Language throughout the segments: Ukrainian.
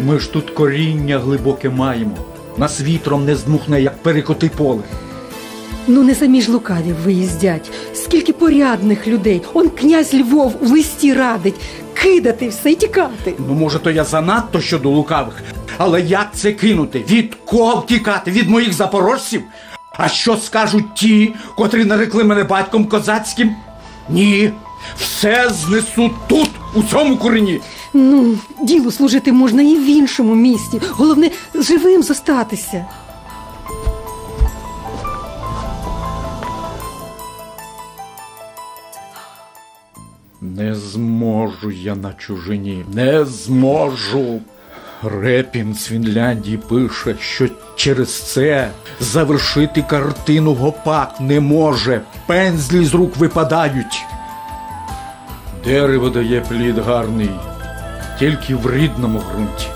Ми ж тут коріння глибоке маємо. Нас вітром не здмухне, як перекоти поле. Ну не самі ж лукаві виїздять. Скільки порядних людей. Он князь Львов у листі радить кидати все і тікати. Ну, може, то я занадто щодо лукавих. Але як це кинути? Від кого втікати? Від моїх запорожців? А що скажуть ті, котрі нарекли мене батьком козацьким? Ні, все знесу тут, у цьому корені. Ну, ділу служити можна і в іншому місті. Головне, живим зостатися. Не зможу я на чужині, не зможу. Репін з Фінляндії пише, що через це завершити картину гопак не може. Пензлі з рук випадають. Дерево дає плід гарний, тільки в рідному ґрунті.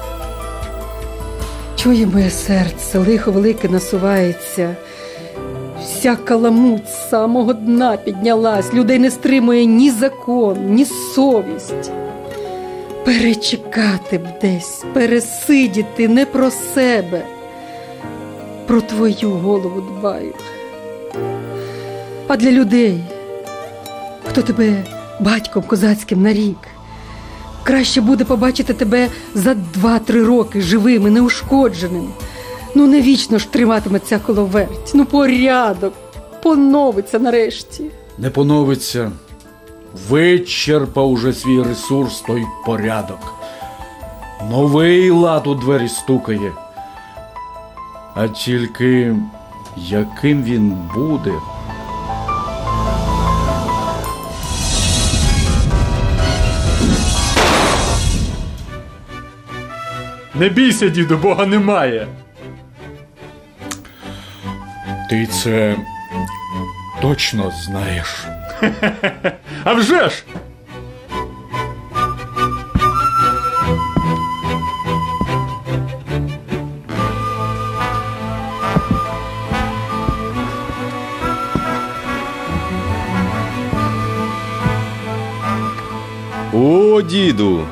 Чує моє серце, лихо велике насувається. Вся каламуть з самого дна піднялась, людей не стримує ні закон, ні совість. Перечекати б десь, пересидіти не про себе, про твою голову дбаю. А для людей, хто тебе батьком козацьким нарік, краще буде побачити тебе за два-три роки живим і неушкодженим. Ну, не вічно ж триматиметься коловерть. Ну, порядок поновиться нарешті. Не поновиться. Вичерпав уже свій ресурс той порядок. Новий лад у двері стукає. А тільки яким він буде? Не бійся, діду, Бога немає. Ти це точно знаєш. А вже ж! О, діду,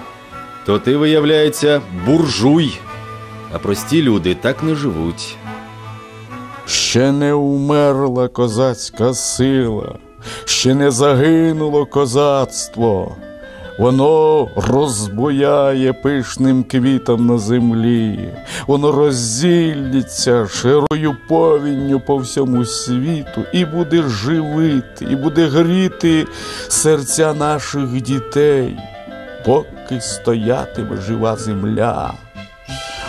то ти, виявляється, буржуй. А прості люди так не живуть. Ще не умерла козацька сила, ще не загинуло козацтво. Воно розбуяє пишним квітом на землі, воно роззілляться широю повінню по всьому світу і буде живити, і буде гріти серця наших дітей, поки стоятиме жива земля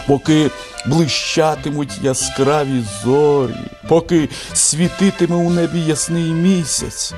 поки блищатимуть яскраві зорі, поки світитиме у небі ясний місяць,